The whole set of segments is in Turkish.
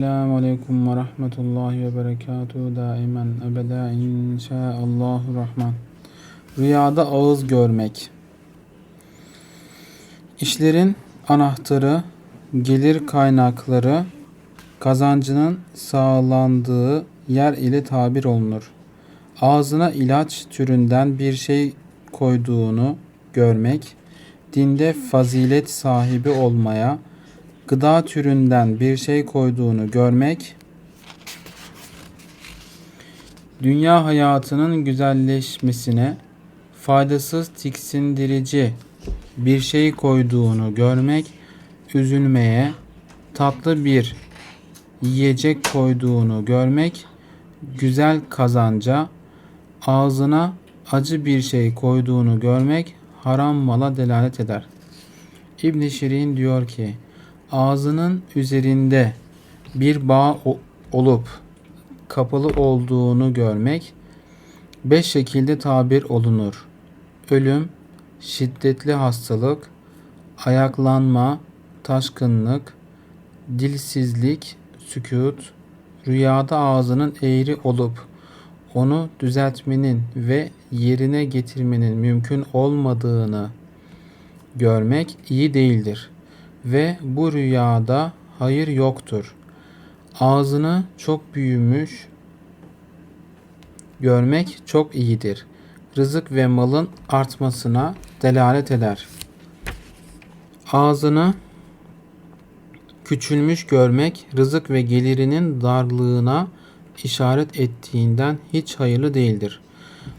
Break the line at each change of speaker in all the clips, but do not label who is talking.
Selamun Aleyküm ve Rahmetullahi ve Berekatuhu daimen ebeda inşaallahu rahman. Rüyada ağız görmek. İşlerin anahtarı, gelir kaynakları, kazancının sağlandığı yer ile tabir olunur. Ağzına ilaç türünden bir şey koyduğunu görmek, dinde fazilet sahibi olmaya, gıda türünden bir şey koyduğunu görmek, dünya hayatının güzelleşmesine faydasız tiksindirici bir şey koyduğunu görmek, üzülmeye tatlı bir yiyecek koyduğunu görmek, güzel kazanca ağzına acı bir şey koyduğunu görmek haram mala delalet eder. İbn Şirin diyor ki, ağzının üzerinde bir bağ olup kapalı olduğunu görmek beş şekilde tabir olunur. Ölüm, şiddetli hastalık, ayaklanma, taşkınlık, dilsizlik, sükut, rüyada ağzının eğri olup onu düzeltmenin ve yerine getirmenin mümkün olmadığını görmek iyi değildir ve bu rüyada hayır yoktur. Ağzını çok büyümüş görmek çok iyidir. Rızık ve malın artmasına delalet eder. Ağzını küçülmüş görmek rızık ve gelirinin darlığına işaret ettiğinden hiç hayırlı değildir.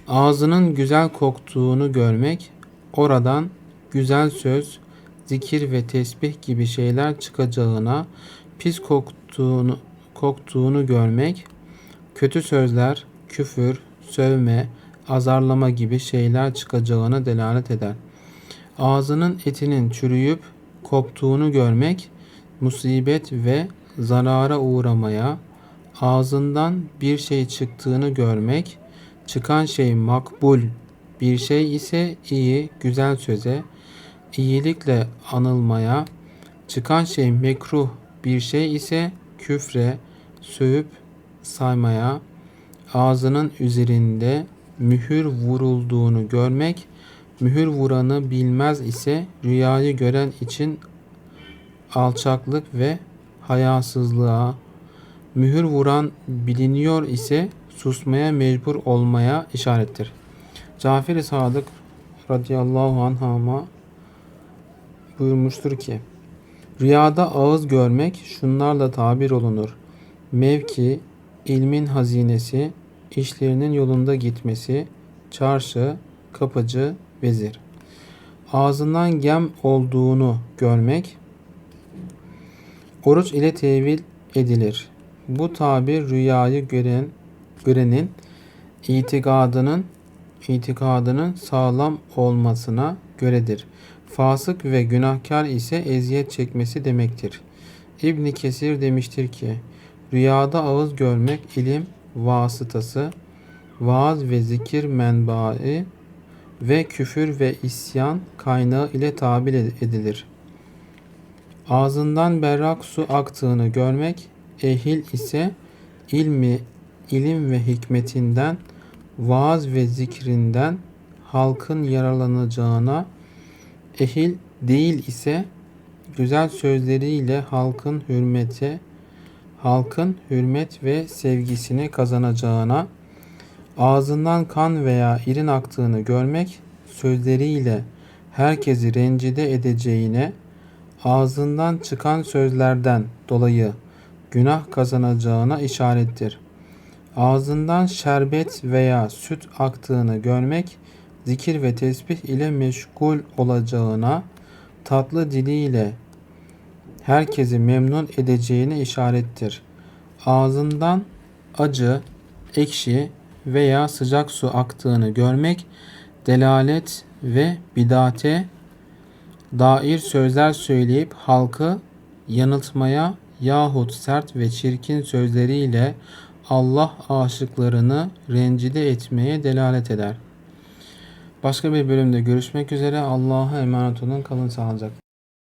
Ağzının güzel koktuğunu görmek oradan güzel söz, zikir ve tesbih gibi şeyler çıkacağına pis koktuğunu, koktuğunu görmek, kötü sözler, küfür, sövme, azarlama gibi şeyler çıkacağına delalet eder. Ağzının etinin çürüyüp koptuğunu görmek, musibet ve zarara uğramaya, ağzından bir şey çıktığını görmek, çıkan şey makbul bir şey ise iyi, güzel söze, iyilikle anılmaya, çıkan şey mekruh bir şey ise küfre, sövüp saymaya, ağzının üzerinde mühür vurulduğunu görmek, mühür vuranı bilmez ise rüyayı gören için alçaklık ve hayasızlığa, mühür vuran biliniyor ise susmaya mecbur olmaya işarettir. Cafer-i Sadık radıyallahu anhama buyurmuştur ki Rüyada ağız görmek şunlarla tabir olunur. Mevki, ilmin hazinesi, işlerinin yolunda gitmesi, çarşı, kapıcı, vezir. Ağzından gem olduğunu görmek, oruç ile tevil edilir. Bu tabir rüyayı gören görenin itikadının itikadının sağlam olmasına göredir. Fasık ve günahkar ise eziyet çekmesi demektir. İbn Kesir demiştir ki, rüyada ağız görmek ilim vasıtası, vaaz ve zikir menbaı ve küfür ve isyan kaynağı ile tabir edilir. Ağzından berrak su aktığını görmek, ehil ise ilmi, ilim ve hikmetinden, vaaz ve zikrinden halkın yararlanacağına, ehil değil ise güzel sözleriyle halkın hürmete, halkın hürmet ve sevgisini kazanacağına, ağzından kan veya irin aktığını görmek, sözleriyle herkesi rencide edeceğine, ağzından çıkan sözlerden dolayı günah kazanacağına işarettir. Ağzından şerbet veya süt aktığını görmek, zikir ve tesbih ile meşgul olacağına, tatlı diliyle herkesi memnun edeceğine işarettir. Ağzından acı, ekşi veya sıcak su aktığını görmek, delalet ve bidate dair sözler söyleyip halkı yanıltmaya yahut sert ve çirkin sözleriyle Allah aşıklarını rencide etmeye delalet eder. Başka bir bölümde görüşmek üzere. Allah'a emanet olun. Kalın sağlıcakla.